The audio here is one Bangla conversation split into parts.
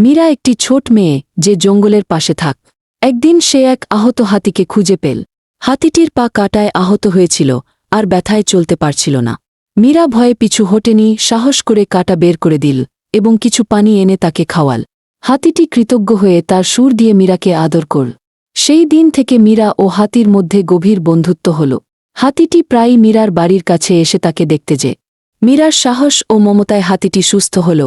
মীরা একটি ছোট মেয়ে যে জঙ্গলের পাশে থাক। একদিন সে এক আহত হাতিকে খুঁজে পেল। হাতিটির পা কাটায় আহত হয়েছিল আর ব্যথায় চলতে পারছিল না। মীরা ভয়ে পিছু হোটেনি, সাহস করে কাটা বের করে দিল এবং কিছু পানি এনে তাকে খাওয়াল। হাতিটি কৃতজ্ঞ হয়ে তার সুর দিয়ে মীরাকে আদর করল সেই দিন থেকে মীরা ও হাতির মধ্যে গভীর বন্ধুত্ব হল। হাতিটি প্রায়ই মীরার বাড়ির কাছে এসে তাকে দেখতে যে। মীরার সাহস ও মমতায় হাতিটি সুস্থ হল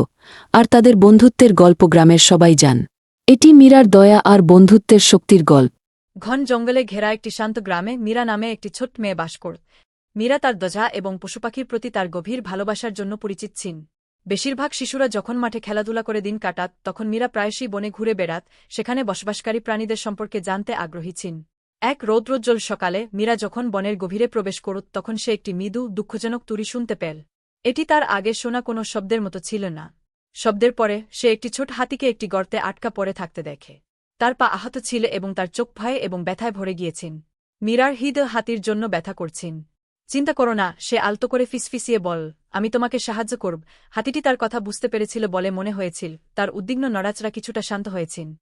আর তাদের বন্ধুত্বের গল্প গ্রামের সবাই যান। এটি মীরার দয়া আর বন্ধুত্বের শক্তির গল্প। ঘন জঙ্গলে ঘেরা একটি শান্ত গ্রামে মীরা নামে একটি ছোট্ট মেয়ে বাস করত মীরা তার দজা এবং পশুপাখির প্রতি তার গভীর ভালোবাসার জন্য পরিচিত ছিন। বেশিরভাগ শিশুরা যখন মাঠে খেলাধুলা করে দিন কাটাত, তখন মীরা প্রায়শই বনে ঘুরে বেড়াত, সেখানে বসবাসকারী প্রাণীদের সম্পর্কে জানতে আগ্রহী ছিন। এক রৌদ্রোজ্জ্বল সকালে মীরা যখন বনের গভীরে প্রবেশ করত, তখন সে একটি মৃদু, দুঃখজনক তুরি শুনতে পেল। এটি তার আগে শোনা কোনো শব্দের মতো ছিল না। শব্দের পরে সে একটি ছোট হাতিকে একটি গর্তে আটকা পড়ে থাকতে দেখে। তার পা আহত ছিল এবং তার চোখ ভয়ে এবং ব্যথায় ভরে গিয়েছেন। মীরার হৃদ হাতির জন্য ব্যথা করছেন। চিন্তা করো না, সে আলতো করে ফিসফিসিয়ে বল, আমি তোমাকে সাহায্য করব। হাতিটি তার কথা বুঝতে পেরেছিল বলে মনে হয়েছিল। তার উদ্বিগ্ন নড়াচড়া কিছুটা শান্ত হয়েছেন।